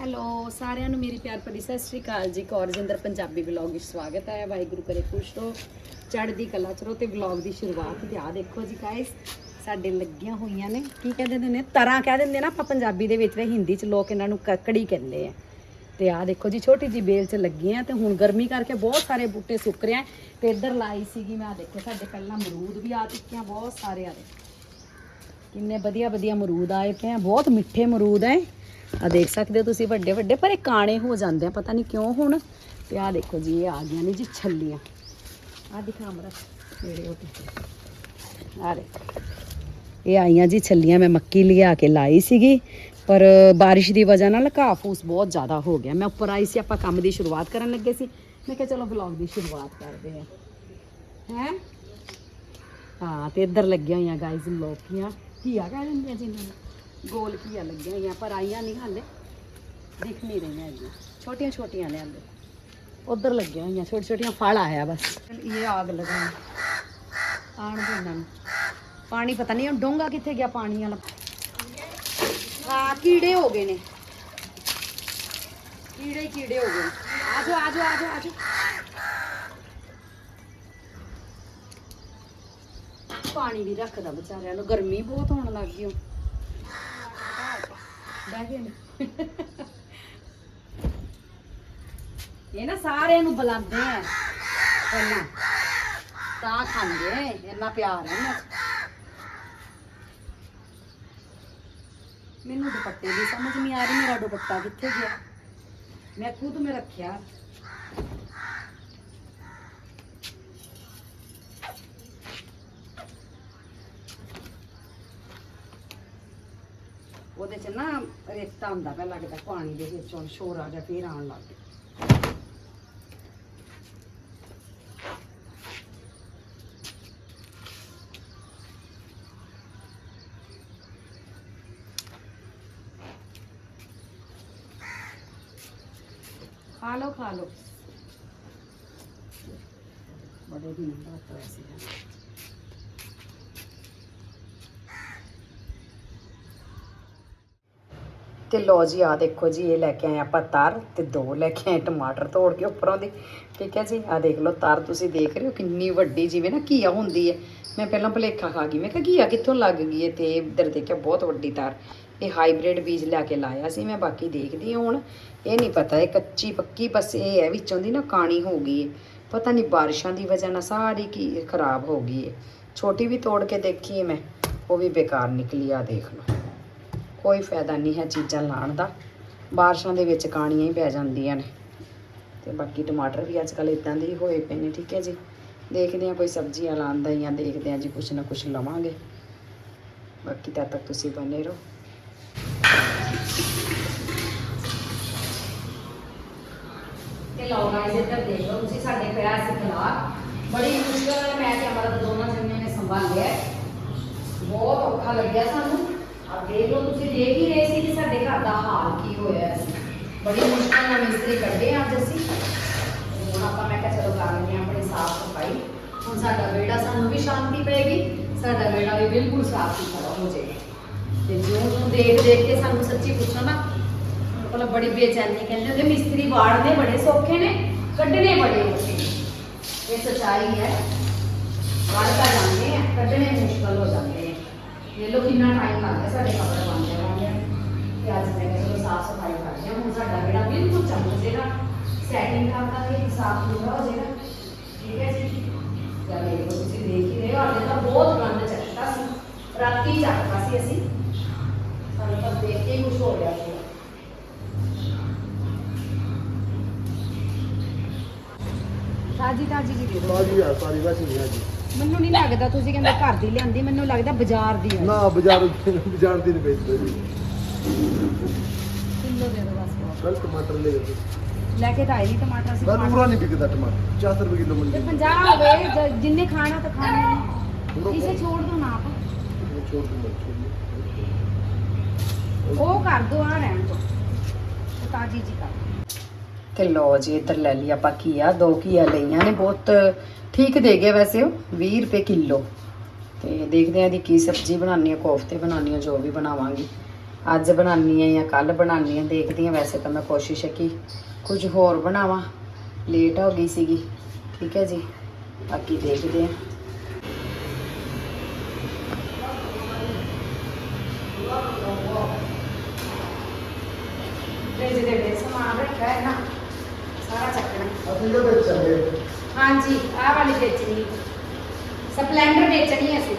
Hello, ਸਾਰਿਆਂ ਨੂੰ ਮੇਰੀ ਪਿਆਰ ਭਰੀ ਸਤਿ ਸ਼੍ਰੀ ਅਕਾਲ ਜੀ। ਕੌਰਜਿੰਦਰ ਪੰਜਾਬੀ ਵਲੌਗ ਵਿੱਚ ਸਵਾਗਤ ਹੈ। ਵਾਹਿਗੁਰੂ ਕਰੇ ਖੁਸ਼ ਰਹੋ, ਚੜ੍ਹਦੀ ਕਲਾ ਚਰੋ ਰਹੋ ਤੇ ਵਲੌਗ ਦੀ ਸ਼ੁਰੂਆਤ ਤੇ ਆ ਦੇਖੋ ਜੀ ਗਾਇਸ ਸਾਡੇ ਲੱਗੀਆਂ ਹੋਈਆਂ ਨੇ। ਕੀ ਕਹਿੰਦੇ ਨੇ? ਤਰਾਂ ਕਹਿ ਦਿੰਦੇ ਨਾ ਆਪਾਂ ਪੰਜਾਬੀ ਦੇ ਵਿੱਚ ਤੇ ਹਿੰਦੀ ਚ ਲੋਕ ਇਹਨਾਂ ਨੂੰ ਕੱਕੜੀ ਕਹਿੰਦੇ ਆ। ਤੇ ਆ ਦੇਖੋ ਜੀ, ਛੋਟੀ ਜੀ ਬੇਲ ਚ ਲੱਗੀਆਂ ਤੇ ਹੁਣ ਗਰਮੀ ਕਰਕੇ ਬਹੁਤ ਸਾਰੇ ਬੂਟੇ ਸੁੱਕ ਰਹੇ ਆ। ਤੇ ਇੱਧਰ ਲਾਈ ਸੀਗੀ ਮੈਂ ਆ ਦੇਖੋ ਸਾਡੇ ਪਹਿਲਾਂ ਅਮਰੂਦ ਵੀ ਆ ਚੁੱਕੇ ਆ, ਬਹੁਤ ਸਾਰੇ ਆ ਦੇਖੋ ਕਿੰਨੇ ਵਧੀਆ ਵਧੀਆ ਅਮਰੂਦ ਆਏ ਪਏ ਆ, ਬਹੁਤ ਮਿੱਠੇ ਅਮਰੂਦ ਆ ਆ ਦੇਖ ਸਕਦੇ ਹੋ ਤੁਸੀਂ ਵੱਡੇ ਵੱਡੇ, ਪਰ ਇਹ ਕਾਣੇ ਹੋ ਜਾਂਦੇ ਆ, ਪਤਾ ਨਹੀਂ ਕਿਉਂ ਹੁਣ। ਤੇ ਆ ਦੇਖੋ ਜੀ, ਇਹ ਆ ਗਈਆਂ ਨੇ ਜੀ ਛੱਲੀਆਂ। ਆ ਦਿਖਾ ਮਰਾ ਮੇਰੇ ਉਹ ਆ ਦੇਖੋ। ਇਹ ਆਈਆਂ ਜੀ ਛੱਲੀਆਂ, ਮੈਂ ਮੱਕੀ ਲਿਆ ਕੇ ਲਾਈ ਸੀਗੀ, ਪਰ ਬਾਰਿਸ਼ ਦੀ ਵਜ੍ਹਾ ਨਾਲ ਘਾਹ ਫੂਸ ਬਹੁਤ ਜ਼ਿਆਦਾ ਹੋ ਗਿਆ। ਮੈਂ ਉੱਪਰ ਆਈ ਸੀ, ਆਪਾਂ ਕੰਮ ਦੀ ਸ਼ੁਰੂਆਤ ਕਰਨ ਲੱਗੇ ਸੀ। ਮੈਂ ਕਿਹਾ ਚਲੋ ਵਲੌਗ ਦੀ ਸ਼ੁਰੂਆਤ ਕਰਦੇ ਆ ਹੈ? ਹਾਂ, ਤੇ ਇੱਧਰ ਲੱਗੀਆਂ ਹੋਈਆਂ ਗਾਇਜ਼ ਲੋਕੀਆਂ। ਘੀਆ ਕਹਿ ਦਿੰਦੇ ਆ ਜਿਨ੍ਹਾਂ ਨੂੰ? ਗੋਲ ਘੀਆ ਲੱਗੀਆਂ ਹੋਈਆਂ, ਪਰ ਆਈਆਂ ਨਹੀਂ ਹਾਲੇ। ਦਿਖ ਨਹੀਂ ਰਹੀਆਂ ਹੈਗੀਆਂ। ਛੋਟੀਆਂ ਛੋਟੀਆਂ ਨੇ ਹਾਲੇ। ਉਧਰ ਲੱਗੀਆਂ ਹੋਈਆਂ ਛੋਟੀ ਛੋਟੀਆਂ ਫਲ ਆਇਆ ਬਸ। ਇਹ ਆਗ ਲਗਾਉਣ। ਆਣ ਦੇ ਇਹਨਾਂ ਨੂੰ। ਪਾਣੀ ਪਤਾ ਨਹੀਂ ਹੁਣ ਡੋਂਗਾ ਕਿੱਥੇ ਗਿਆ ਪਾਣੀ ਵਾਲਾ। ਹਾਂ, ਕੀੜੇ ਹੋ ਗਏ ਨੇ। ਕੀੜੇ ਕੀੜੇ ਹੋ ਗਏ ਨੇ। ਆਜੋ ਆਜੋ ਆਜੋ ਆਜੋ। ਪਾਣੀ ਵੀ ਰੱਖਦਾ ਵਿਚਾਰਿਆਂ ਨੂੰ। ਗਰਮੀ ਬਹੁਤ ਹੋਣ ਲੱਗ ਗਈ ਹੁਣ। ਇਹ ਨਾ ਸਾਰਿਆਂ ਨੂੰ ਬੁਲਾਉਂਦੇ ਆ ਪਹਿਲਾਂ। ਤਾਂ ਖਾਂਦੇ ਇੰਨਾ ਪਿਆਰ ਹੈ ਇਹਨਾਂ ਮੈਨੂੰ ਦੁਪੱਟੇ ਦੀ ਸਮਝ ਨਹੀਂ ਆ ਰਹੀ, ਮੇਰਾ ਦੁਪੱਟਾ ਕਿੱਥੇ ਗਿਆ? ਮੈਂ ਖੁਦ ਮੈਂ ਰੱਖਿਆ। ਉਹਦੇ ਚ ਨਾ ਰੇਤਾ ਹੁੰਦਾ ਪਿਆ ਲੱਗਦਾ ਪਾਣੀ ਦੇ ਵਿੱਚ, ਹੁਣ ਸ਼ੋਰ ਫੇਰ ਆਉਣ ਲੱਗ ਗਿਆ ਖਾ ਲਓ ਖਾ ਲਓ। ਬੜੇ ਦਿਨ ਬਾਅਦ ਹੋਇਆ ਸੀ ਤੇ ਲੋ ਜੀ ਆ ਦੇਖੋ ਜੀ, ਇਹ ਲੈ ਕੇ ਆਏ ਆਪਾਂ ਤਾਰ ਤੇ ਦੋ ਲੈ ਕੇ ਆਏ ਟਮਾਟਰ ਤੋੜ ਕੇ ਉੱਪਰੋਂ ਦੀ। ਠੀਕ ਹੈ ਜੀ ਆ ਦੇਖ ਲਓ ਤਾਰ ਤੁਸੀਂ ਦੇਖ ਰਹੇ ਹੋ ਕਿੰਨੀ ਵੱਡੀ ਜਿਵੇਂ ਨਾ ਘੀਆ ਹੁੰਦੀ ਹੈ। ਮੈਂ ਪਹਿਲਾਂ ਭਲੇਖਾ ਖਾ ਗਈ, ਮੈਂ ਕਿਹਾ ਘੀਆ ਕਿੱਥੋਂ ਲੱਗ ਗਈ ਹੈ ਤੇ ਇੱਧਰ ਦੇਖਿਆ ਬਹੁਤ ਵੱਡੀ ਤਾਰ। ਇਹ ਹਾਈਬ੍ਰਿਡ ਬੀਜ ਲੈ ਕੇ ਲਾਇਆ ਸੀ ਮੈਂ, ਬਾਕੀ ਦੇਖਦੀ ਹਾਂ ਹੁਣ। ਇਹ ਨਹੀਂ ਪਤਾ, ਇਹ ਕੱਚੀ ਪੱਕੀ ਬਸ ਇਹ ਹੈ, ਵਿੱਚੋਂ ਦੀ ਨਾ ਕਾਣੀ ਹੋ ਗਈ ਹੈ। ਪਤਾ ਨਹੀਂ ਬਾਰਿਸ਼ਾਂ ਦੀ ਵਜ੍ਹਾ ਨਾਲ ਸਾਰੀ ਕੀ ਖਰਾਬ ਹੋ ਗਈ ਹੈ। ਛੋਟੀ ਵੀ ਤੋੜ ਕੇ ਦੇਖੀ ਹੈ ਮੈਂ, ਉਹ ਵੀ ਬੇਕਾਰ ਨਿਕਲੀ ਆ ਦੇਖ ਲਓ। ਕੋਈ ਫਾਇਦਾ ਨਹੀਂ ਹੈ ਚੀਜ਼ਾਂ ਲਾਣ ਦਾ। ਬਾਰਿਸ਼ਾਂ ਦੇ ਵਿੱਚ ਕਾਣੀਆਂ ਹੀ ਪੈ ਜਾਂਦੀਆਂ ਨੇ। ਤੇ ਬਾਕੀ ਟਮਾਟਰ ਵੀ ਅੱਜ ਕੱਲ ਇਦਾਂ ਦੇ ਹੀ ਹੋਏ ਪਏ ਨੇ, ਠੀਕ ਹੈ ਜੀ। ਦੇਖਦੇ ਹਾਂ ਕੋਈ ਸਬਜ਼ੀਆਂ ਲਾਉਂਦਾ ਜਾਂ ਦੇਖਦੇ ਹਾਂ ਜੀ ਕੁਛ ਨਾ ਕੁਛ ਲਵਾਂਗੇ। ਬਾਕੀ ਤਦ ਤੱਕ ਤੁਸੀਂ ਬਨੇ ਰਹੋ। ਤੇ ਲਓ ਗਾਇਸ ਇੱਧਰ ਦੇਖ ਲਓ ਤੁਸੀਂ ਸਾਡੇ ਪਿਆ ਸੀ ਖਲਾਰ ਬੜੀ ਮੁਸ਼ਕਲ ਨਾਲ ਮੈਂ ਤੇ ਅਮਰਤ ਦੋਨਾਂ ਜਣਿਆਂ ਨੇ ਸੰਭਾਲਿਆ। ਹੈ। ਬਹੁਤ ਔਖਾ ਲੱਗਿਆ ਸਾਨੂੰ। ਆ ਦੇਖ ਲਓ, ਤੁਸੀਂ ਦੇਖ ਹੀ ਰਹੇ ਸੀ ਕਿ ਸਾਡੇ ਘਰ ਦਾ ਹਾਲ ਕੀ ਹੋਇਆ ਸੀ ਬੜੀ ਮੁਸ਼ਕਲ ਨਾਲ ਮਿਸਤਰੀ ਕੱਢੇ ਅੱਜ ਅਸੀਂ। ਹੁਣ ਆਪਾਂ ਮੈਂ ਕਿਹਾ ਚਲੋ ਕਰ ਲੈਂਦੇ ਹਾਂ ਆਪਣੀ ਸਾਫ਼ ਸਫ਼ਾਈ। ਹੁਣ ਸਾਡਾ ਵਿਹੜਾ ਸਾਨੂੰ ਵੀ ਸ਼ਾਂਤੀ ਪਏਗੀ, ਸਾਡਾ ਵਿਹੜਾ ਵੀ ਬਿਲਕੁਲ ਸਾਫ਼ ਸੁਥਰਾ ਹੋ ਜਾਏਗਾ। ਤੇ ਜਿਉਂ ਜਿਉਂ ਦੇਖ ਦੇਖ ਕੇ ਸਾਨੂੰ ਸੱਚੀ ਪੁੱਛੋ ਨਾ ਮਤਲਬ ਬੜੀ ਬੇਚੈਨੀ ਕਹਿੰਦੇ ਹੁੰਦੇ, ਮਿਸਤਰੀ ਵਾੜਨੇ ਬੜੇ ਸੌਖੇ ਨੇ, ਕੱਢਣੇ ਬੜੇ ਔਖੇ ਨੇ। ਇਹ ਸੱਚਾਈ ਹੈ। ਵਾੜ ਤਾਂ ਜਾਂਦੇ ਆ, ਕੱਢਣੇ ਮੁਸ਼ਕਲ ਹੋ ਜਾਂਦੇ ਆ ਇਹ ਲੋ ਕਿੰਨਾ ਟਾਈਮ ਲੱਗਦਾ ਸਾਡੇ ਕੱਪੜੇ ਬਣਦੇ ਰਹਿੰਦੇ ਤੇ ਅੱਜ ਮੈਂ ਕਿਹਾ ਚਲੋ ਸਾਫ਼ ਸਫ਼ਾਈ ਕਰਦੇ ਹਾਂ ਹੁਣ ਸਾਡਾ ਵਿਹੜਾ ਬਿਲਕੁਲ ਚਮਕ ਜਾਏਗਾ ਸੈਟਿੰਗ ਕਰ ਦਾਂਗੇ ਸਾਫ਼ ਸੁਥਰਾ ਹੋ ਜਾਏਗਾ ਠੀਕ ਹੈ ਜੀ ਜਾਂ ਦੇਖੋ ਤੁਸੀਂ ਦੇਖ ਹੀ ਰਹੇ ਹੋ ਅੱਜ ਤਾਂ ਬਹੁਤ ਗੰਦ ਚੱਕਦਾ ਸੀ ਰਾਤੀ ਚੱਕਦਾ ਸੀ ਅਸੀਂ ਸਾਨੂੰ ਤਾਂ ਦੇਖ ਕੇ ਹੀ ਕੁਝ ਹੋ ਰਿਹਾ ਸੀ ਤਾਜੀ ਤਾਜੀ ਜੀ ਦੇ ਦਿਓ ਬਾਜੀ ਆ ਸਾਰੀ ਬਸ ਨਹੀਂ ਆ ਜੀ ਮੈਨੂੰ ਨਹੀਂ ਲੱਗਦਾ ਤੁਸੀਂ ਕਹਿੰਦੇ ਘਰ ਦੀ ਲਿਆਂਦੀ ਮੈਨੂੰ ਲੱਗਦਾ ਬਾਜ਼ਾਰ ਦੀ ਹੈ ਨਾ ਬਾਜ਼ਾਰ ਬਾਜ਼ਾਰ ਦੀ ਨਹੀਂ ਵੇਚਦੇ ਜੀ। ਕਿਲੋ ਦੇ ਦਿਓ ਬਸ ਕੱਲ ਟਮਾਟਰ ਲੈ ਗਏ ਲੈ ਕੇ ਤਾਂ ਆਈ ਨਹੀਂ ਟਮਾਟਰ ਸੀ ਬਸ ਪੂਰਾ ਨਹੀਂ ਵਿਕਦਾ ਟਮਾਟਰ 40 ਰੁਪਏ ਕਿਲੋ ਤੇ ਮਿਲਦਾ 50 ਹੋ ਗਏ ਜ- ਜਿੰਨੇ ਖਾਣਾ ਤਾਂ ਖਾਣਾ ਹੀ ਇਸੇ ਛੋੜ ਦੋ ਨਾ ਆਪ। ਛੋੜ ਦੂੰਗਾ ਉਹ ਕਰ ਦੋ ਆ ਰਹਿਣ ਤੋਂ। ਤੇ ਤਾਜੀ ਜੀ ਕਰ। ਤੇ ਲੋ ਜੀ ਇੱਧਰ ਲੈ ਲਈ ਆਪਾਂ ਕੀਆ ਦੋ ਕੀਆ ਲਈਆਂ ਨੇ ਬਹੁਤ ਠੀਕ ਦੇ ਗਏ ਵੈਸੇ ਉਹ 20 ਰੁਪਏ ਕਿਲੋ। ਤੇ ਦੇਖਦੇ ਆਂ ਦੀ ਕੀ ਸਬਜ਼ੀ ਬਣਾਉਣੀ ਆ, ਕੋਫਤੇ ਬਣਾਉਣੀ ਆ, ਜੋ ਵੀ ਬਣਾਵਾਂਗੀ। ਅੱਜ ਬਣਾਉਣੀ ਆ ਜਾਂ ਕੱਲ ਬਣਾਉਣੀ ਆ, ਦੇਖਦੀ ਆ। ਵੈਸੇ ਤਾਂ ਮੈਂ ਕੋਸ਼ਿਸ਼ ਹੈ ਕਿ ਕੁਝ ਹੋਰ ਬਣਾਵਾਂ। ਲੇਟ ਹੋ ਗਈ ਸੀਗੀ। ਠੀਕ ਹੈ ਜੀ, ਬਾਕੀ ਦੇਖਦੇ ਆ। ਫ੍ਰਿਜ ਦੇ ਸਮਾਨ ਰੱਖਿਆ ਹੈ ਨਾ। ਸਾਰਾ ਚੱਕਣਾ ਅਸੀਂ ਤਾਂ ਵੇਚਾਂਗੇ ਹਾਂਜੀ ਆਹ ਵਾਲੀ ਵੇਚਣੀ ਸਪਲੈਂਡਰ ਵੇਚਣੀ ਹੈ ਅਸੀਂ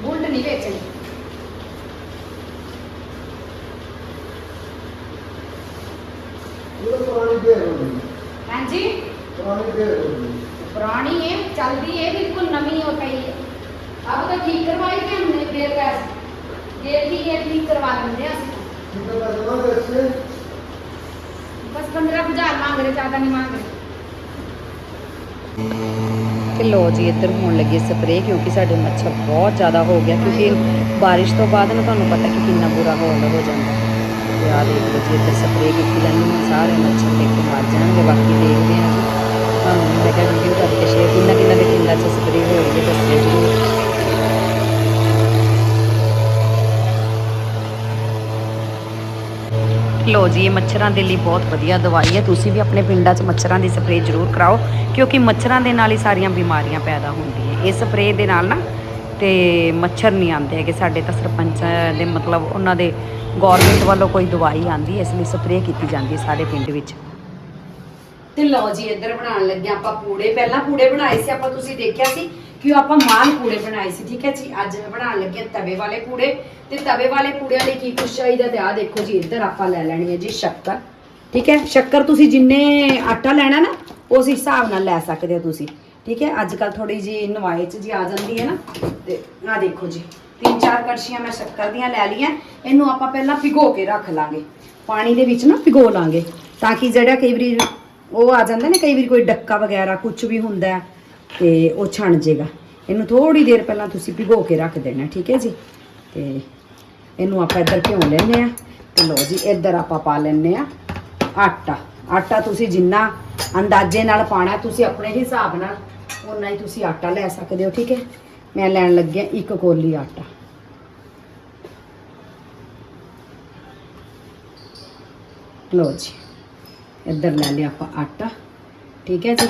ਬੁਲਟ ਨਹੀਂ ਵੇਚਣੀ ਇਹ ਤਾਂ ਪੁਰਾਣੀ ਢੇਰ ਹੁੰਦੀ ਹਾਂਜੀ ਪੁਰਾਣੀ ਢੇਰ ਹੁੰਦੀ पुरानी है चलती है बिल्कुल नवी हो गई है अब तो ठीक करवाई थी हमने देर कैसे देर की ये ठीक करवा लेंगे ਮੰਗ ਰਹੇ ਜ਼ਿਆਦਾ ਨਹੀਂ ਮੰਗ ਰਹੇ ਤੇ ਲੋ ਜੀ, ਇੱਧਰ ਹੋਣ ਲੱਗੀ ਸਪਰੇਅ ਕਿਉਂਕਿ ਸਾਡੇ ਮੱਛਰ ਬਹੁਤ ਜ਼ਿਆਦਾ ਹੋ ਗਿਆ, ਕਿਉਂਕਿ بارش ਤੋਂ ਬਾਅਦ ਨਾ ਤੁਹਾਨੂੰ ਪਤਾ ਕਿ ਕਿੰਨਾ ਬੁਰਾ ਹਾਲ ਹੋ ਜਾਂਦਾ। ਤੇ ਆ ਦੇਖ ਲਓ ਜੀ, ਇੱਧਰ ਸਪਰੇਅ ਕੀਤੀ ਜਾਂਦੀ ਹੈ ਸਾਰੇ ਮੱਛਰ ਦੇਖੋ ਮਰ ਜਾਣਗੇ, ਬਾਕੀ ਦੇਖਦੇ ਹਾਂ ਤੁਹਾਨੂੰ ਮੈਂ ਕਿਹਾ ਵੀਡੀਓ ਕਰਕੇ ਸ਼ੇਅਰ ਕਿੰਨਾ ਕਿੰਨਾ ਦੇ ਕਿੰਨਾ ਚ ਸਪਰੇਅ ਹੋ ਰਹੀ ਹੈ ਦੱਸਿਓ ਜੀ ਲੋ ਜੀ, ਇਹ ਮੱਛਰਾਂ ਦੇ ਲਈ ਬਹੁਤ ਵਧੀਆ ਦਵਾਈ ਹੈ। ਤੁਸੀਂ ਵੀ ਆਪਣੇ ਪਿੰਡਾਂ 'ਚ ਮੱਛਰਾਂ ਦੀ ਸਪਰੇਅ ਜ਼ਰੂਰ ਕਰਾਓ, ਕਿਉਂਕਿ ਮੱਛਰਾਂ ਦੇ ਨਾਲ ਹੀ ਸਾਰੀਆਂ ਬਿਮਾਰੀਆਂ ਪੈਦਾ ਹੁੰਦੀਆਂ। ਇਹ ਸਪਰੇਅ ਦੇ ਨਾਲ ਨਾ ਤੇ ਮੱਛਰ ਨਹੀਂ ਆਉਂਦੇ ਹੈਗੇ। ਸਾਡੇ ਤਾਂ ਸਰਪੰਚ ਦੇ ਮਤਲਬ ਉਹਨਾਂ ਦੇ ਗਵਰਨਮੈਂਟ ਵੱਲੋਂ ਕੋਈ ਦਵਾਈ ਆਂਦੀ ਇਸ ਲਈ ਸਪਰੇਅ ਕੀਤੀ ਜਾਂਦੀ ਹੈ ਸਾਰੇ ਪਿੰਡ ਵਿੱਚ। ਤੇ ਲਓ ਜੀ, ਇੱਧਰ ਬਣਾਉਣ ਲੱਗੇ ਆਪਾਂ ਪੂੜੇ। ਪਹਿਲਾਂ ਪੂੜੇ ਬਣਾਏ ਸੀ, ਆਪਾਂ ਤੁਸੀਂ ਦੇਖਿਆ ਸੀ ਕਿ ਉਹ ਆਪਾਂ ਮਾਲ ਕੂੜੇ ਬਣਾਏ ਸੀ ਠੀਕ ਹੈ ਜੀ? ਅੱਜ ਮੈਂ ਬਣਾਉਣ ਲੱਗੀ ਹਾਂ ਤਵੇ ਵਾਲੇ ਕੂੜੇ। ਤੇ ਤਵੇ ਵਾਲੇ ਕੂੜਿਆਂ ਲਈ ਕੀ ਕੁਛ ਚਾਹੀਦਾ ਤੇ ਆਹ ਦੇਖੋ ਜੀ ਇੱਧਰ ਆਪਾਂ ਲੈ ਲੈਣੀ ਹੈ ਜੀ ਸ਼ੱਕਰ। ਠੀਕ ਹੈ? ਸ਼ੱਕਰ ਤੁਸੀਂ ਜਿੰਨੇ ਆਟਾ ਲੈਣਾ ਨਾ ਉਸ ਹਿਸਾਬ ਨਾਲ ਲੈ ਸਕਦੇ ਹੋ ਤੁਸੀਂ। ਠੀਕ ਹੈ? ਅੱਜ ਕੱਲ ਥੋੜੀ ਜੀ ਨਵਾਏ ਚ ਜੀ ਆ ਜਾਂਦੀ ਹੈ ਨਾ। ਤੇ ਆਹ ਦੇਖੋ ਜੀ ਤਿੰਨ ਚਾਰ ਕੜਛੀਆਂ ਮੈਂ ਸ਼ੱਕਰ ਦੀਆਂ ਲੈ ਲਈਆਂ। ਇਹਨੂੰ ਆਪਾਂ ਪਹਿਲਾਂ ਭਿਗੋ ਕੇ ਰੱਖ ਲਾਂਗੇ। ਪਾਣੀ ਦੇ ਵਿੱਚ ਨਾ ਭਿਗੋ ਲਾਂਗੇ ਤਾਂ ਕਿ ਜਿਹੜਾ ਕਈ ਵਾਰੀ ਉਹ ਆ ਜਾਂਦਾ ਨਾ ਕਈ ਵਾਰੀ ਕੋਈ ਡੱਕਾ ਵਗੈਰਾ ਕੁਝ ਵੀ ਹੁੰਦਾ ਹੈ, ਤੇ ਉਹ ਛਣ ਜੇਗਾ। ਇਹਨੂੰ ਥੋੜੀ ਦੇਰ ਪਹਿਲਾਂ ਤੁਸੀਂ ਭਿਗੋ ਕੇ ਰੱਖ ਦੇਣਾ, ਠੀਕ ਹੈ ਜੀ? ਤੇ ਇਹਨੂੰ ਆਪਾਂ ਇੱਧਰ ਭਿਉਂ ਲੈਨੇ ਆ ਤੇ ਲਓ ਜੀ, ਇੱਧਰ ਆਪਾਂ ਪਾ ਲੈਨੇ ਆ ਆਟਾ। ਆਟਾ ਤੁਸੀਂ ਜਿੰਨਾ ਅੰਦਾਜ਼ੇ ਨਾਲ ਪਾਣਾ ਤੁਸੀਂ ਆਪਣੇ ਹਿਸਾਬ ਨਾਲ ਉਨਾ ਹੀ ਤੁਸੀਂ ਆਟਾ ਲੈ ਸਕਦੇ ਹੋ, ਠੀਕ ਹੈ? ਮੈਂ ਲੈਣ ਲੱਗਿਆ ਇੱਕ ਕੋਲੀ ਆਟਾ। ਲਓ ਜੀ, ਇੱਧਰ ਲੈ ਲਿਆ ਆਪਾਂ ਆਟਾ, ਠੀਕ ਹੈ ਜੀ?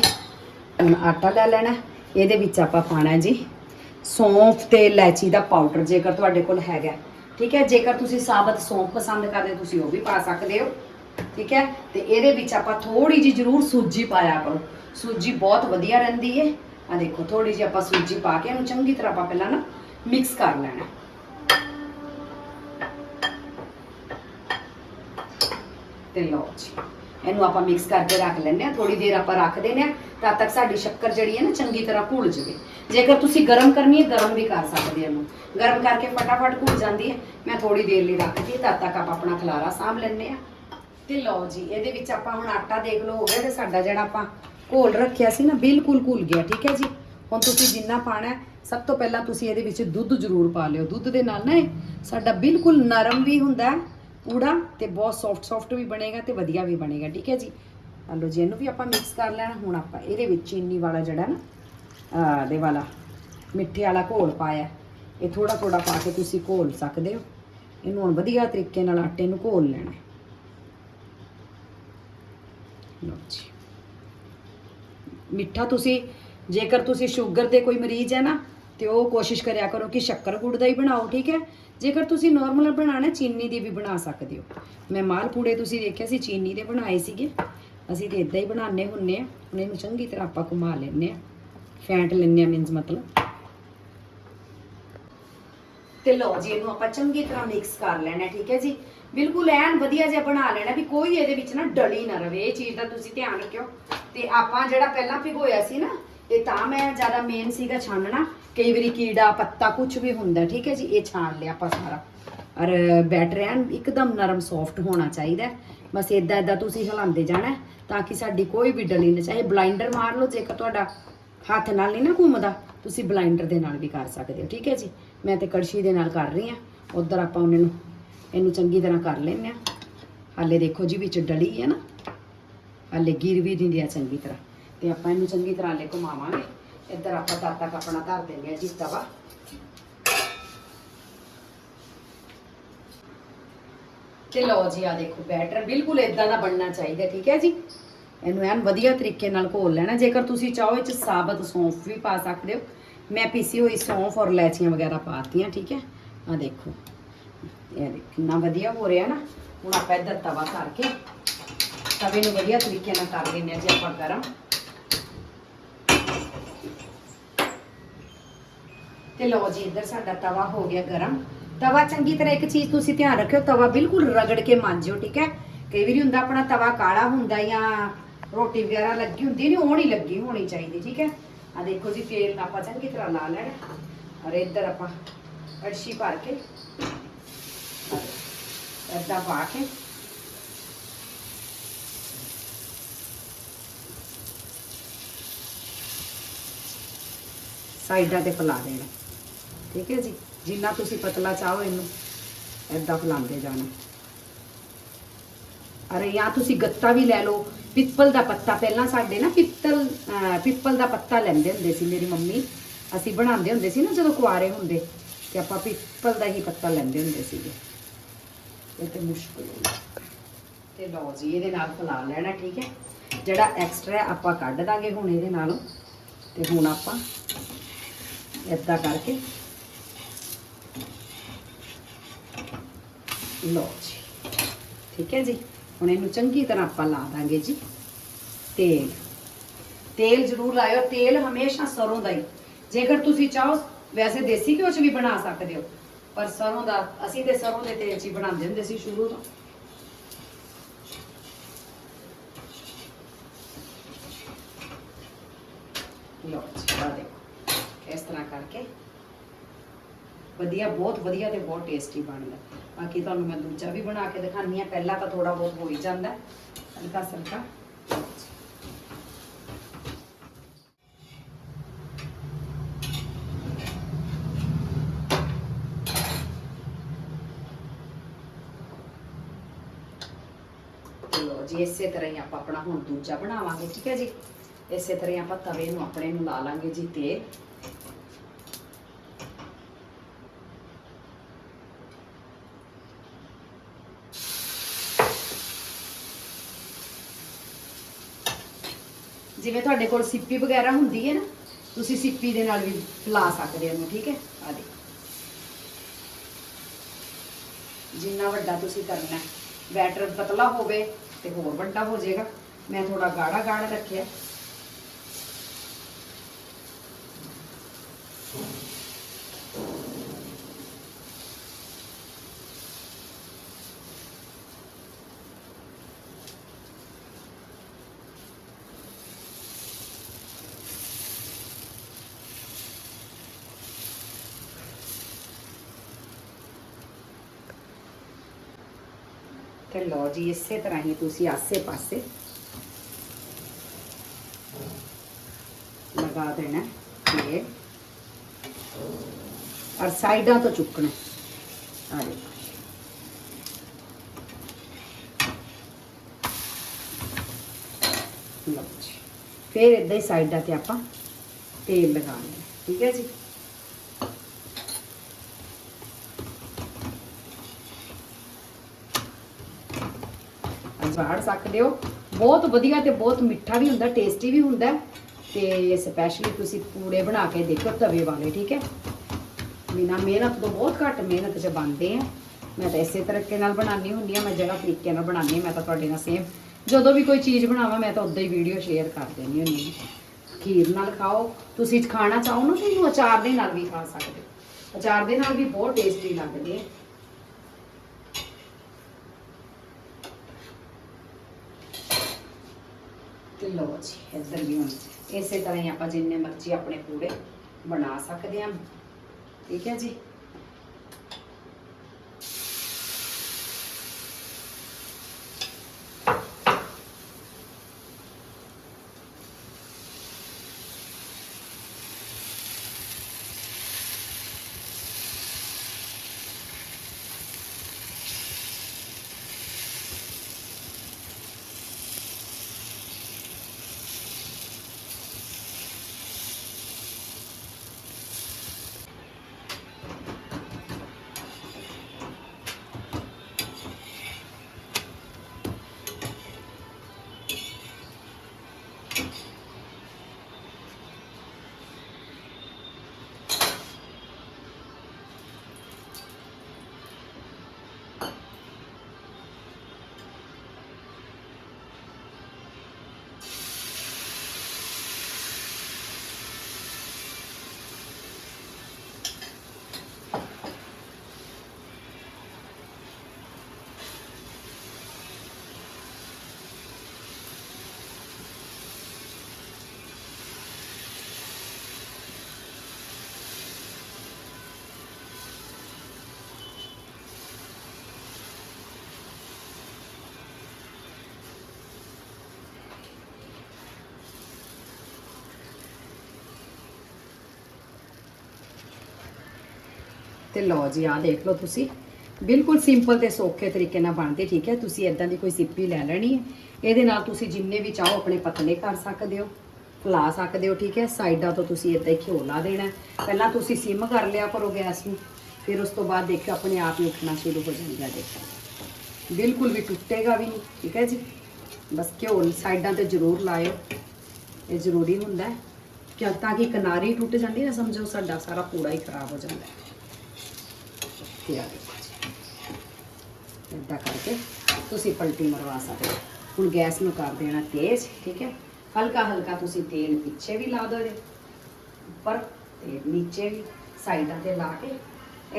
ਹੁਣ ਆਟਾ ਲੈ ਲੈਣਾ ਇਹਦੇ ਵਿੱਚ ਆਪਾਂ ਪਾਣਾ ਜੀ ਸੌਂਫ ਤੇ ਇਲਾਇਚੀ ਦਾ ਪਾਊਡਰ, ਜੇਕਰ ਤੁਹਾਡੇ ਕੋਲ ਹੈਗਾ ਠੀਕ ਹੈ, ਜੇਕਰ ਤੁਸੀਂ ਸਾਬਤ ਸੌਂਫ ਪਸੰਦ ਕਰਦੇ ਤੁਸੀਂ ਉਹ ਵੀ ਪਾ ਸਕਦੇ ਹੋ। ਠੀਕ ਹੈ, ਤੇ ਇਹਦੇ ਵਿੱਚ ਆਪਾਂ ਥੋੜੀ ਜੀ ਜ਼ਰੂਰ ਸੂਜੀ ਪਾਇਆ ਕਰੋ। ਸੂਜੀ ਬਹੁਤ ਵਧੀਆ ਰਹਿੰਦੀ ਹੈ। ਆ ਦੇਖੋ ਥੋੜੀ ਜੀ ਆਪਾਂ ਸੂਜੀ ਪਾ ਕੇ ਇਹਨੂੰ ਚੰਗੀ ਤਰ੍ਹਾਂ ਆਪਾਂ ਪਹਿਲਾਂ ਨਾ ਮਿਕਸ ਕਰ ਲੈਣਾ ਤੇ ਲਓ ਜੀ। ਇਹਨੂੰ ਆਪਾਂ ਮਿਕਸ ਕਰਕੇ ਰੱਖ ਲੈਂਦੇ ਆ ਥੋੜੀ ਦੇਰ ਆਪਾਂ ਰੱਖ ਦਿੰਦੇ ਆ ਤਦ ਤੱਕ ਸਾਡੀ ਸ਼ੱਕਰ ਜਿਹੜੀ ਹੈ ਨਾ ਚੰਗੀ ਤਰ੍ਹਾਂ ਘੁਲ ਜਾਵੇ। ਜੇਕਰ ਤੁਸੀਂ ਗਰਮ ਕਰਨੀ ਹੈ ਗਰਮ ਵੀ ਕਰ ਸਕਦੇ ਹੋ ਇਹਨੂੰ। ਗਰਮ ਕਰਕੇ ਫਟਾਫਟ ਘੁਲ ਜਾਂਦੀ ਹੈ। ਮੈਂ ਥੋੜੀ ਦੇਰ ਲਈ ਰੱਖਦੀ ਤਦ ਤੱਕ ਆਪਾਂ ਆਪਣਾ ਖਲਾਰਾ ਸਾਂਭ ਲੈਂਦੇ ਆ ਤੇ ਲਓ ਜੀ ਇਹਦੇ ਵਿੱਚ ਆਪਾਂ ਹੁਣ ਆਟਾ ਦੇਖ ਲਓ ਹੋ ਗਿਆ ਤੇ ਸਾਡਾ ਜਿਹੜਾ ਆਪਾਂ ਘੋਲ ਰੱਖਿਆ ਸੀ ਨਾ ਬਿਲਕੁਲ ਘੁਲ ਗਿਆ ਠੀਕ ਹੈ ਜੀ? ਹੁਣ ਤੁਸੀਂ ਜਿੰਨਾ ਪਾਣਾ ਹੈ, ਸਭ ਤੋਂ ਪਹਿਲਾਂ ਤੁਸੀਂ ਇਹਦੇ ਵਿੱਚ ਦੁੱਧ ਜ਼ਰੂਰ ਪਾ ਲਿਓ। ਦੁੱਧ ਦੇ ਨਾਲ ਨਾ ਇਹ ਸਾਡਾ ਬਿਲਕੁਲ ਨਰਮ ਵੀ ਹੁੰਦਾ ਹੈ ਪੂੜਾ ਤੇ ਬਹੁਤ ਸੌਫਟ ਸੌਫਟ ਵੀ ਬਣੇਗਾ ਤੇ ਵਧੀਆ ਵੀ ਬਣੇਗਾ, ਠੀਕ ਹੈ ਜੀ? ਆ ਲਓ ਜੀ, ਇਹਨੂੰ ਵੀ ਆਪਾਂ ਮਿਕਸ ਕਰ ਲੈਣਾ, ਹੁਣ ਆਪਾਂ ਇਹਦੇ ਵਿੱਚ ਚੀਨੀ ਵਾਲਾ ਜਿਹੜਾ ਨਾ, ਆਹ ਦੇ ਵਾਲਾ ਮਿੱਠੇ ਵਾਲਾ ਘੋਲ ਪਾਇਆ। ਇਹ ਥੋੜਾ ਥੋੜਾ ਪਾ ਕੇ ਤੁਸੀਂ ਘੋਲ ਸਕਦੇ ਹੋ। ਇਹਨੂੰ ਹੁਣ ਵਧੀਆ ਤਰੀਕੇ ਨਾਲ ਆਟੇ ਨੂੰ ਘੋਲ ਲੈਣਾ ਲਓ ਜੀ। ਮਿੱਠਾ ਤੁਸੀਂ, ਜੇਕਰ ਤੁਸੀਂ ਸ਼ੂਗਰ ਦੇ ਕੋਈ ਮਰੀਜ਼ ਹੈ ਨਾ ਤੇ ਉਹ ਕੋਸ਼ਿਸ਼ ਕਰਿਆ ਕਰੋ ਕਿ ਸ਼ੱਕਰ ਗੁੜ ਦਾ ਹੀ ਬਣਾਓ, ਠੀਕ ਹੈ? ਜੇਕਰ ਤੁਸੀਂ ਨਾਰਮਲ ਬਣਾਣਾ ਚੀਨੀ ਦੀ ਵੀ ਬਣਾ ਸਕਦੇ ਹੋ। ਮੈਂ ਮਾਲ ਪੂੜੇ ਤੁਸੀਂ ਦੇਖਿਆ ਸੀ, ਚੀਨੀ ਦੇ ਬਣਾਏ ਸੀਗੇ। ਅਸੀਂ ਤੇ ਇਦਾਂ ਹੀ ਬਣਾਉਂਦੇ ਹੁੰਨੇ ਆ ਹੁਣ ਇਹਨੂੰ ਚੰਗੀ ਤਰ੍ਹਾਂ ਆਪਾਂ ਘੁਮਾ ਲੈਂਦੇ ਆ ਫੈਂਟ ਲੈਂਦੇ ਆ ਮੀਨਸ ਮਤਲਬ। ਤੇ ਲਓ ਜੀ, ਇਹਨੂੰ ਆਪਾਂ ਚੰਗੀ ਤਰ੍ਹਾਂ ਮਿਕਸ ਕਰ ਲੈਣਾ, ਠੀਕ ਹੈ ਜੀ? ਬਿਲਕੁਲ ਐਨ ਵਧੀਆ ਜਿਹਾ ਬਣਾ ਲੈਣਾ ਵੀ ਕੋਈ ਇਹਦੇ ਵਿੱਚ ਨਾ ਡਲੀ ਨਾ ਰਵੇ। ਇਹ ਚੀਜ਼ ਦਾ ਤੁਸੀਂ ਧਿਆਨ ਰੱਖਿਓ। ਤੇ ਆਪਾਂ ਜਿਹੜਾ ਪਹਿਲਾਂ ਭਿਗੋਇਆ ਸੀ ਨਾ, ਇਹ ਤਾਂ ਮੈਂ ਜ਼ਿਆਦਾ ਮੇਨ ਸੀਗਾ ਛਾਨਣਾ। ਕਈ ਵਾਰੀ ਕੀੜਾ, ਪੱਤਾ ਕੁਝ ਵੀ ਹੁੰਦਾ, ਠੀਕ ਹੈ ਜੀ, ਇਹ ਛਾਣ ਲਿਆ ਆਪਾਂ ਸਾਰਾ। ਔਰ ਬੈਟਰ ਐਨ ਇੱਕਦਮ ਨਰਮ ਸੌਫਟ ਹੋਣਾ ਚਾਹੀਦਾ ਬਸ ਇਦਾਂ ਇਦਾਂ ਤੁਸੀਂ ਹਿਲਾਉਂਦੇ ਜਾਣਾ ਤਾਂ ਕਿ ਸਾਡੀ ਕੋਈ ਵੀ ਡਲੀ ਨਾ ਚਾਹੇ ਬਲਾਈਂਡਰ ਮਾਰ ਲਓ ਜੇਕਰ ਤੁਹਾਡਾ ਹੱਥ ਨਾਲ ਨਹੀਂ ਨਾ ਘੁੰਮਦਾ, ਤੁਸੀਂ ਬਲਾਈਂਡਰ ਦੇ ਨਾਲ ਵੀ ਕਰ ਸਕਦੇ ਹੋ, ਠੀਕ ਹੈ ਜੀ। ਮੈਂ ਤੇ ਕੜਛੀ ਦੇ ਨਾਲ ਕਰ ਰਹੀ ਹਾਂ। ਉਧਰ ਆਪਾਂ ਉਹਨਾਂ ਨੂੰ, ਇਹਨੂੰ ਚੰਗੀ ਤਰ੍ਹਾਂ ਕਰ ਲੈਂਦੇ ਹਾਂ। ਹਾਲੇ ਦੇਖੋ ਜੀ ਵਿੱਚ ਡਲੀ ਹੈ ਨਾ। ਹਾਲੇ ਗਿਰ ਵੀ ਨਹੀਂ ਰਿਹਾ ਚੰਗੀ ਤਰ੍ਹਾਂ। ਤੇ ਆਪਾਂ ਇਹਨੂੰ ਚੰਗੀ ਤਰ੍ਹਾਂ ਹਾਲੇ ਘੁਮਾਵਾਂਗੇ। ਇੱਧਰ ਆਪਾਂ ਤਦ ਤੱਕ ਆਪਣਾ ਧਰ ਦਿੰਦੇ ਆ ਜੀ ਤਵਾ ਤੇ ਲਓ ਜੀ ਆ ਦੇਖੋ ਬੈਟਰ ਬਿਲਕੁਲ ਇਦਾਂ ਦਾ ਬਣਨਾ ਚਾਹੀਦਾ, ਠੀਕ ਹੈ ਜੀ? ਇਹਨੂੰ ਐਨ ਵਧੀਆ ਤਰੀਕੇ ਨਾਲ ਘੋਲ ਲੈਣਾ। ਜੇਕਰ ਤੁਸੀਂ ਚਾਹੋ ਇਹ ਚ ਸਾਬਤ ਸੌਂਫ ਵੀ ਪਾ ਸਕਦੇ ਹੋ। ਮੈਂ ਪੀਸੀ ਹੋਈ ਸੌਂਫ ਔਰ ਇਲਾਇਚੀਆਂ ਵਗੈਰਾ ਪਾਤੀਆਂ ਠੀਕ ਹੈ? ਆ ਦੇਖੋ। ਇਹ ਦੇਖੋ ਕਿੰਨਾ ਵਧੀਆ ਹੋ ਰਿਹਾ ਨਾ। ਹੁਣ ਆਪਾਂ ਇੱਧਰ ਤਵਾ ਕਰਕੇ ਤਵੇ ਨੂੰ ਵਧੀਆ ਤਰੀਕੇ ਨਾਲ ਕਰ ਲੈਂਦੇ ਹਾਂ ਜੀ ਆਪਾਂ ਗਰਮ। ਤੇ ਲਓ ਜੀ, ਇੱਧਰ ਸਾਡਾ ਤਵਾ ਹੋ ਗਿਆ ਗਰਮ। ਤਵਾ ਚੰਗੀ ਤਰ੍ਹਾਂ ਇੱਕ ਚੀਜ਼ ਤੁਸੀਂ ਧਿਆਨ ਰੱਖਿਓ, ਤਵਾ ਬਿਲਕੁਲ ਰਗੜ ਕੇ ਮਾਂਜਿਓ, ਠੀਕ ਹੈ? ਕਈ ਵਾਰੀ ਹੁੰਦਾ ਆਪਣਾ ਤਵਾ ਕਾਲਾ ਹੁੰਦਾ ਜਾਂ ਰੋਟੀ ਵਗੈਰਾ ਲੱਗੀ ਹੁੰਦੀ ਨਹੀਂ, ਉਹ ਨਹੀਂ ਲੱਗੀ ਹੋਣੀ ਚਾਹੀਦੀ, ਠੀਕ ਹੈ? ਆ ਦੇਖੋ ਜੀ, ਤੇਲ ਆਪਾਂ ਚੰਗੀ ਤਰ੍ਹਾਂ ਲਾ ਲੈਣਾ। ਔਰ ਇੱਧਰ ਆਪਾਂ ਅੜਸ਼ੀ ਭਰ ਕੇ ਏਦਾਂ ਪਾ ਕੇ ਸਾਈਡਾਂ ਤੇ ਫੈਲਾ ਦੇਣਾ। ਠੀਕ ਹੈ ਜੀ? ਜਿੰਨਾ ਤੁਸੀਂ ਪਤਲਾ ਚਾਹੋ ਇਹਨੂੰ, ਏਦਾਂ ਫੈਲਾਉਂਦੇ ਜਾਣਾ। ਅਰੇ ਜਾਂ ਤੁਸੀਂ ਗੱਤਾ ਵੀ ਲੈ ਲਓ। ਪਿੱਪਲ ਦਾ ਪੱਤਾ, ਪਹਿਲਾਂ ਸਾਡੇ ਨਾ ਪਿੱਤਲ ਪਿੱਪਲ ਦਾ ਪੱਤਾ ਲੈਂਦੇ ਹੁੰਦੇ ਸੀ ਮੇਰੀ ਮੰਮੀ। ਅਸੀਂ ਬਣਾਉਂਦੇ ਹੁੰਦੇ ਸੀ ਨਾ ਜਦੋਂ ਕੁਆਰੇ ਹੁੰਦੇ, ਤੇ ਆਪਾਂ ਪਿੱਪਲ ਦਾ ਹੀ ਪੱਤਾ ਲੈਂਦੇ ਹੁੰਦੇ ਸੀਗੇ। ਇਹ ਤੇ ਮੁਸ਼ਕਲ ਹੋ ਤੇ ਲਓ ਜੀ, ਇਹਦੇ ਨਾਲ ਫੈਲਾ ਲੈਣਾ, ਠੀਕ ਹੈ? ਜਿਹੜਾ ਐਕਸਟਰਾ ਆਪਾਂ ਕੱਢ ਦਾਂਗੇ ਹੁਣ ਇਹਦੇ ਨਾਲੋਂ, ਤੇ ਹੁਣ ਆਪਾਂ ਏਦਾਂ ਕਰਕੇ ਲਓ ਜੀ। ਠੀਕ ਹੈ ਜੀ? ਹੁਣ ਇਹਨੂੰ ਚੰਗੀ ਤਰ੍ਹਾਂ ਆਪਾਂ ਲਾ ਦਾਂਗੇ ਜੀ। ਤੇਲ। ਤੇਲ ਜ਼ਰੂਰ ਲਾਇਓ। ਤੇਲ ਹਮੇਸ਼ਾ ਸਰੋਂ ਦਾ ਹੀ। ਜੇਕਰ ਤੁਸੀਂ ਚਾਹੋ, ਵੈਸੇ ਦੇਸੀ ਘਿਓ ਚ ਵੀ ਬਣਾ ਸਕਦੇ ਹੋ। ਪਰ ਸਰੋਂ ਦਾ, ਅਸੀਂ ਤੇ ਸਰੋਂ ਦੇ ਤੇਲ ਚ ਹੀ ਬਣਾਉਂਦੇ ਹੁੰਦੇ ਸੀ ਸ਼ੁਰੂ ਤੋਂ। ਲਓ ਜੀ ਆਹ ਦੇਖੋ। ਇਸ ਤਰ੍ਹਾਂ ਕਰਕੇ ਵਧੀਆ, ਬਹੁਤ ਵਧੀਆ ਤੇ ਬਹੁਤ ਟੇਸਟੀ ਬਣਦਾ। ਬਾਕੀ ਤੁਹਾਨੂੰ ਮੈਂ ਦੂਜਾ ਵੀ ਬਣਾ ਕੇ ਦਿਖਾਨੀ ਆ ਪਹਿਲਾਂ ਤਾਂ ਥੋੜਾ ਬਹੁਤ ਹੋ ਹੀ ਜਾਂਦਾ। ਹਲਕਾ ਸਲਕਾ। ਲਓ ਜੀ, ਇਸੇ ਤਰ੍ਹਾਂ ਹੀ ਆਪਾਂ ਆਪਣਾ ਹੁਣ ਦੂਜਾ ਬਣਾਵਾਂਗੇ, ਠੀਕ ਹੈ ਜੀ? ਇਸੇ ਤਰ੍ਹਾਂ ਹੀ ਆਪਾਂ ਤਵੇ ਨੂੰ ਆਪਣੇ ਨੂੰ ਲਾ ਲਾਂਗੇ ਜੀ ਤੇਲ। ਜਿਵੇਂ ਤੁਹਾਡੇ ਕੋਲ ਸਿੱਪੀ ਵਗੈਰਾ ਹੁੰਦੀ ਹੈ ਨਾ, ਤੁਸੀਂ ਸਿੱਪੀ ਦੇ ਨਾਲ ਵੀ ਲਾ ਸਕਦੇ ਹੋ ਇਹਨੂੰ ਠੀਕ ਹੈ? ਆ ਦੇਖੋ। ਜਿੰਨਾ ਵੱਡਾ ਤੁਸੀਂ ਕਰਨਾ ਬੈਟਰ ਪਤਲਾ ਹੋਵੇ ਤੇ ਹੋਰ ਵੱਡਾ ਹੋ ਜਾਏਗਾ। ਮੈਂ ਥੋੜਾ ਗਾੜਾ ਗਾੜਾ ਰੱਖਿਆ। ਤੇ ਲਓ ਜੀ, ਇਸੇ ਤਰ੍ਹਾਂ ਹੀ ਤੁਸੀਂ ਆਸੇ-ਪਾਸੇ ਲਗਾ ਦੇਣਾ ਤੇ ਔਰ ਸਾਈਡਾਂ ਤੋਂ ਚੁੱਕਣਾ। ਆ ਦੇਖੋ। ਲਓ ਜੀ। ਫਿਰ ਇਦਾਂ ਹੀ ਸਾਈਡਾਂ ਤੇ ਆਪਾਂ ਤੇਲ ਲਗਾਉਣਾ ਠੀਕ ਹੈ ਜੀ? ਅਜਵਾੜ ਸਕਦੇ ਹੋ ਬਹੁਤ ਵਧੀਆ ਤੇ ਬਹੁਤ ਮਿੱਠਾ ਵੀ ਹੁੰਦਾ ਟੇਸਟੀ ਵੀ ਹੁੰਦਾ। ਹੈ। ਤੇ ਸਪੈਸ਼ਲੀ ਤੁਸੀਂ ਪੂੜੇ ਬਣਾ ਕੇ ਦੇਖੋ ਤਵੇ ਵਾਲੇ, ਠੀਕ ਹੈ? ਬਿਨਾ ਮਿਹਨਤ ਤੋਂ ਬਹੁਤ ਘੱਟ ਮਿਹਨਤ 'ਚ ਬਣਦੇ ਆ। ਮੈਂ ਤਾਂ ਇਸੇ ਤਰੀਕੇ ਨਾਲ ਬਣਾਉਂਦੀ ਹੁੰਦੀ ਆ ਮੈਂ ਜਿਹੜਾ ਤਰੀਕੇ ਨਾਲ ਬਣਾਉਂਦੀ ਹਾਂ, ਮੈਂ ਤਾਂ ਤੁਹਾਡੇ ਨਾਲ ਸੇਮ ਜਦੋਂ ਵੀ ਕੋਈ ਚੀਜ਼ ਬਣਾਵਾਂ, ਮੈਂ ਤਾਂ ਉਦਾਂ ਹੀ ਵੀਡੀਓ ਸ਼ੇਅਰ ਕਰ ਦਿੰਦੀ ਹੁੰਦੀ ਹਾਂ। ਖੀਰ ਨਾਲ ਖਾਓ। ਤੁਸੀਂ ਖਾਣਾ ਚਾਹੋ ਨਾ, ਤੇ ਇਹਨੂੰ ਅਚਾਰ ਦੇ ਨਾਲ ਵੀ ਖਾ ਸਕਦੇ ਹੋ। ਅਚਾਰ ਦੇ ਨਾਲ ਵੀ ਬਹੁਤ ਟੇਸਟੀ ਲੱਗਦੇ ਆ। ਲਓ ਜੀ, ਇੱਧਰ ਵੀ ਹੁਣ ਇਸੇ ਤਰ੍ਹਾਂ ਹੀ ਆਪਾਂ ਜਿੰਨੇ ਮਰਜ਼ੀ ਆਪਣੇ ਪੂੜੇ ਬਣਾ ਸਕਦੇ ਹਾਂ। ਠੀਕ ਹੈ ਜੀ? ਤੇ ਲਓ ਜੀ, ਆਹ ਦੇਖ ਲਓ ਤੁਸੀਂ। ਬਿਲਕੁਲ ਸਿੰਪਲ ਤੇ ਸੌਖੇ ਤਰੀਕੇ ਨਾਲ ਬਣਦੇ, ਠੀਕ ਹੈ? ਤੁਸੀਂ ਇਦਾਂ ਦੀ ਕੋਈ ਸਿੱਪੀ ਲੈ ਲੈਣੀ ਹੈ। ਇਹਦੇ ਨਾਲ ਤੁਸੀਂ ਜਿੰਨੇ ਵੀ ਚਾਹੋ ਆਪਣੇ ਪਤਲੇ ਕਰ ਸਕਦੇ ਹੋ, ਫਲਾ ਸਕਦੇ ਹੋ, ਠੀਕ ਹੈ? ਸਾਈਡਾਂ ਤੋਂ ਤੁਸੀਂ ਇਦਾਂ ਹੀ ਘਿਓ ਲਾ ਦੇਣਾ ਪਹਿਲਾਂ ਤੁਸੀਂ ਸਿਮ ਕਰ ਲਿਆ ਕਰੋ ਗੈਸ ਨੂੰ, ਫਿਰ ਉਸ ਤੋਂ ਬਾਅਦ ਦੇਖਿਓ ਆਪਣੇ ਆਪ ਹੀ ਉੱਠਣਾ ਸ਼ੁਰੂ ਹੋ ਜਾਂਦਾ ਦੇਖੋ। ਬਿਲਕੁਲ ਵੀ ਟੁੱਟੇਗਾ ਵੀ ਨਹੀਂ, ਠੀਕ ਹੈ ਜੀ? ਬਸ ਘਿਓ ਸਾਈਡਾਂ ਤੇ ਜ਼ਰੂਰ ਲਾਇਓ। ਇਹ ਜ਼ਰੂਰੀ ਹੁੰਦਾ ਹੈ। ਕਿ ਤਾਂ ਕਿ ਕਿਨਾਰੀ ਟੁੱਟ ਜਾਂਦੀ ਨਾ, ਸਮਝੋ ਸਾਡਾ ਸਾਰਾ ਪੂੜਾ ਹੀ ਖਰਾਬ ਹੋ ਜਾਂਦਾ ਹੈ। ਤੇ ਆ ਦੇਖੋ ਇਦਾਂ ਕਰਕੇ ਤੁਸੀਂ ਪਲਟੀ ਮਰਵਾ ਸਕਦੇ ਹੋ। ਹੁਣ ਗੈਸ ਨੂੰ ਕਰ ਦੇਣਾ ਤੇਜ਼, ਠੀਕ ਹੈ? ਹਲਕਾ ਹਲਕਾ ਤੁਸੀਂ ਤੇਲ ਪਿੱਛੇ ਵੀ ਲਾ ਦਿਓ ਇਹਦੇ ਉੱਪਰ ਤੇ ਨੀਚੇ ਵੀ, ਸਾਈਡਾਂ ਤੇ ਲਾ ਕੇ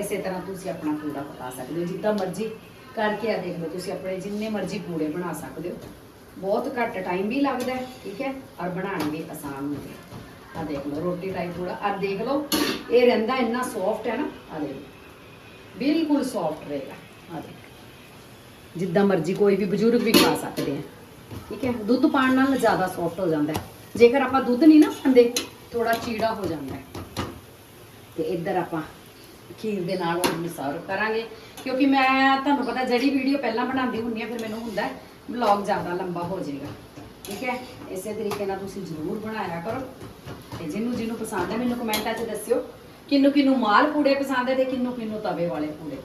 ਇਸੇ ਤਰ੍ਹਾਂ ਤੁਸੀਂ ਆਪਣਾ ਪੂੜਾ ਪਕਾ ਸਕਦੇ ਹੋ, ਜਿੱਦਾਂ ਮਰਜ਼ੀ ਕਰਕੇ ਆ ਦੇਖ ਲਓ, ਤੁਸੀਂ ਆਪਣੇ ਜਿੰਨੇ ਮਰਜ਼ੀ ਪੂੜੇ ਬਣਾ ਸਕਦੇ ਹੋ। ਬਹੁਤ ਘੱਟ ਟਾਈਮ ਵੀ ਲੱਗਦਾ ਠੀਕ ਹੈ? ਔਰ ਬਣਾਉਣੇ ਵੀ ਆਸਾਨ ਹੁੰਦੇ ਆ। ਦੇਖ ਲਓ, ਰੋਟੀ ਟਾਈਪ ਪੂੜਾ ਆ ਦੇਖ ਲਓ, ਇਹ ਰਹਿੰਦਾ ਇੰਨਾ ਸੌਫਟ ਹੈ ਨਾ ਆ ਦੇਖ ਲਓ। ਬਿਲਕੁਲ ਸੌਫਟ ਰਹੇਗਾ ਆ ਦੇਖ। ਜਿੱਦਾਂ ਮਰਜ਼ੀ ਕੋਈ ਵੀ ਬਜ਼ੁਰਗ ਵੀ ਖਾ ਸਕਦੇ ਆ। ਠੀਕ ਹੈ? ਦੁੱਧ ਪਾਣ ਨਾਲ ਜ਼ਿਆਦਾ ਸੌਫਟ ਹੋ ਜਾਂਦਾ ਜੇਕਰ ਆਪਾਂ ਦੁੱਧ ਨਹੀਂ ਨਾ ਪਾਉਂਦੇ ਥੋੜਾ ਚੀੜਾ ਹੋ ਜਾਂਦਾ ਹੈ। ਤੇ ਇੱਧਰ ਆਪਾਂ ਖੀਰ ਦੇ ਨਾਲ ਉਹਨੂੰ ਸਰਵ ਕਰਾਂਗੇ। ਕਿਉਂਕਿ ਮੈਂ ਤੁਹਾਨੂੰ ਪਤਾ ਜਿਹੜੀ ਵੀਡੀਓ ਪਹਿਲਾਂ ਬਣਾਉਂਦੀ ਹੁੰਦੀ ਆ ਫਿਰ ਮੈਨੂੰ ਹੁੰਦਾ ਵਲੌਗ ਜ਼ਿਆਦਾ ਲੰਬਾ ਹੋ ਜਾਏਗਾ। ਠੀਕ ਹੈ? ਇਸੇ ਤਰੀਕੇ ਨਾਲ ਤੁਸੀਂ ਜ਼ਰੂਰ ਬਣਾਇਆ ਕਰੋ। ਤੇ ਜਿਹਨੂੰ ਜਿਹਨੂੰ ਪਸੰਦ ਹੈ, ਮੈਨੂੰ ਕਮੈਂਟਾਂ 'ਚ ਦੱਸਿਓ। ਕਿੰਨੂੰ ਕਿੰਨੂੰ ਮਾਲ ਪੂੜੇ ਪਸੰਦ ਹੈ ਤੇ ਕਿੰਨੂੰ ਕਿੰਨੂੰ ਤਵੇ ਵਾਲੇ ਪੂੜੇ।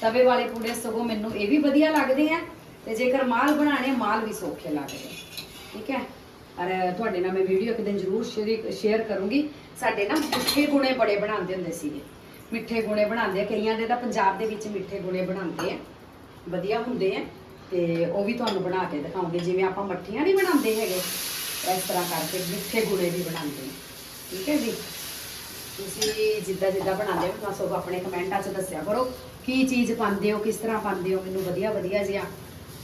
ਤਵੇ ਵਾਲੇ ਪੂੜੇ ਸਗੋਂ ਮੈਨੂੰ ਇਹ ਵੀ ਵਧੀਆ ਲੱਗਦੇ ਆ ਤੇ ਜੇਕਰ ਮਾਲ ਬਣਾਣੇ ਮਾਲ ਵੀ ਸੌਖੇ ਲੱਗਦੇ ਠੀਕ ਹੈ? ਔਰ ਤੁਹਾਡੇ ਨਾਲ ਮੈਂ ਵੀਡੀਓ ਇੱਕ ਦਿਨ ਜ਼ਰੂਰ ਸ਼ੇਅਰ ਕਰੂੰਗੀ। ਸਾਡੇ ਨਾ ਮਿੱਠੇ ਗੁਣੇ ਬੜੇ ਬਣਾਉਂਦੇ ਹੁੰਦੇ ਸੀਗੇ। ਮਿੱਠੇ ਗੁਣੇ ਬਣਾਉਂਦੇ ਆ, ਕਈਆਂ ਦੇ ਤਾਂ ਪੰਜਾਬ ਦੇ ਵਿੱਚ ਮਿੱਠੇ ਗੁਣੇ ਬਣਾਉਂਦੇ ਆ। ਵਧੀਆ ਹੁੰਦੇ ਆ ਤੇ ਉਹ ਵੀ ਤੁਹਾਨੂੰ ਬਣਾ ਕੇ ਦਿਖਾਉਂਗੇ। ਜਿਵੇਂ ਆਪਾਂ ਮੱਠੀਆਂ ਨਹੀਂ ਬਣਾਉਂਦੇ ਹੈਗੇ, ਇਸ ਤਰ੍ਹਾਂ ਕਰਕੇ ਮਿੱਠੇ ਗੁਣੇ ਵੀ ਬਣਾਉਂਦੇ ਠੀਕ ਹੈ ਜੀ? ਤੁਸੀਂ ਜਿੱਦਾਂ ਜਿੱਦਾਂ ਬਣਾਉਂਦੇ ਹੋ ਨਾ ਸਭ ਆਪਣੇ ਕਮੈਂਟਾਂ 'ਚ ਦੱਸਿਆ ਕਰੋ ਕੀ ਚੀਜ਼ ਪਾਉਂਦੇ ਹੋ, ਕਿਸ ਤਰ੍ਹਾਂ ਪਾਉਂਦੇ ਹੋ, ਮੈਨੂੰ ਵਧੀਆ ਵਧੀਆ ਜਿਹਾ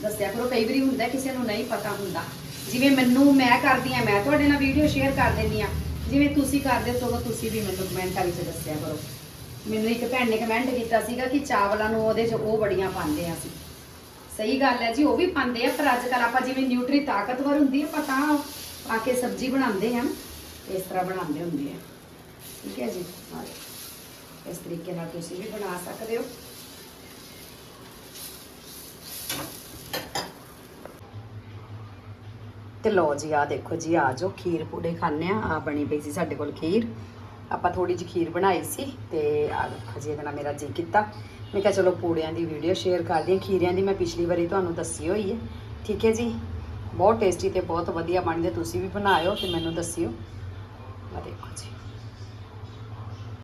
ਦੱਸਿਆ ਕਰੋ। ਕਈ ਵਾਰੀ ਹੁੰਦਾ ਕਿਸੇ ਨੂੰ ਨਹੀਂ ਪਤਾ ਹੁੰਦਾ। ਜਿਵੇਂ ਮੈਨੂੰ, ਮੈਂ ਕਰਦੀ ਆ ਮੈਂ ਤੁਹਾਡੇ ਨਾਲ ਵੀਡੀਓ ਸ਼ੇਅਰ ਕਰ ਦਿੰਦੀ ਆ ਜਿਵੇਂ ਤੁਸੀਂ ਕਰਦੇ ਹੋ ਸਗੋਂ ਤੁਸੀਂ ਵੀ ਮੈਨੂੰ ਕਮੈਂਟਾਂ ਵਿੱਚ ਦੱਸਿਆ ਕਰੋ। ਮੈਨੂੰ ਇੱਕ ਭੈਣ ਨੇ ਕਮੈਂਟ ਕੀਤਾ ਸੀਗਾ ਕਿ ਚਾਵਲਾਂ ਨੂੰ ਉਹਦੇ 'ਚ ਉਹ ਬੜੀਆਂ ਪਾਉਂਦੇ ਆ ਅਸੀਂ। ਸਹੀ ਗੱਲ ਹੈ ਜੀ, ਉਹ ਵੀ ਪਾਉਂਦੇ ਆ, ਪਰ ਅੱਜ ਕੱਲ ਆਪਾਂ ਜਿਵੇਂ ਨਿਊਟਰੀ ਤਾਕਤਵਰ ਹੁੰਦੀ ਹੈ ਪਤਾ ਆ ਕੇ ਸਬਜ਼ੀ ਬਣਾਉਂਦੇ ਆ ਇਸ ਤਰ੍ਹਾਂ ਬਣਾਉਂਦੇ ਹੁੰਦੇ ਆ। ਠੀਕ ਹੈ ਜੀ? ਹਾਂ ਇਸ ਤਰੀਕੇ ਨਾਲ ਤੁਸੀਂ ਵੀ ਬਣਾ ਸਕਦੇ ਹੋ। ਤੇ ਲਓ ਜੀ ਆ ਦੇਖੋ ਜੀ, ਆ ਜੋ ਖੀਰ ਪੂੜੇ ਖਾਣੇ ਆ ਆ ਬਣੀ ਪਈ ਸੀ ਸਾਡੇ ਕੋਲ ਖੀਰ। ਆਪਾਂ ਥੋੜੀ ਜਿਹੀ ਖੀਰ ਬਣਾਈ ਸੀ ਤੇ ਆ ਦੇਖੋ ਜੀ, ਇਹਦੇ ਨਾਲ ਮੇਰਾ ਜੀ ਕੀਤਾ। ਮੈਂ ਕਿਹਾ ਚਲੋ ਪੂੜਿਆਂ ਦੀ ਵੀਡੀਓ ਸ਼ੇਅਰ ਕਰਦੀ ਹਾਂ ਖੀਰਿਆਂ ਦੀ ਮੈਂ ਪਿਛਲੀ ਵਾਰੀ ਤੁਹਾਨੂੰ ਦੱਸੀ ਹੋਈ ਹੈ। ਠੀਕ ਹੈ ਜੀ? ਬਹੁਤ ਟੇਸਟੀ ਤੇ ਬਹੁਤ ਵਧੀਆ ਬਣਦੇ। ਤੁਸੀਂ ਵੀ ਬਣਾਇਓ ਤੇ ਮੈਨੂੰ ਦੱਸਿਓ। ਆ ਦੇਖੋ ਜੀ।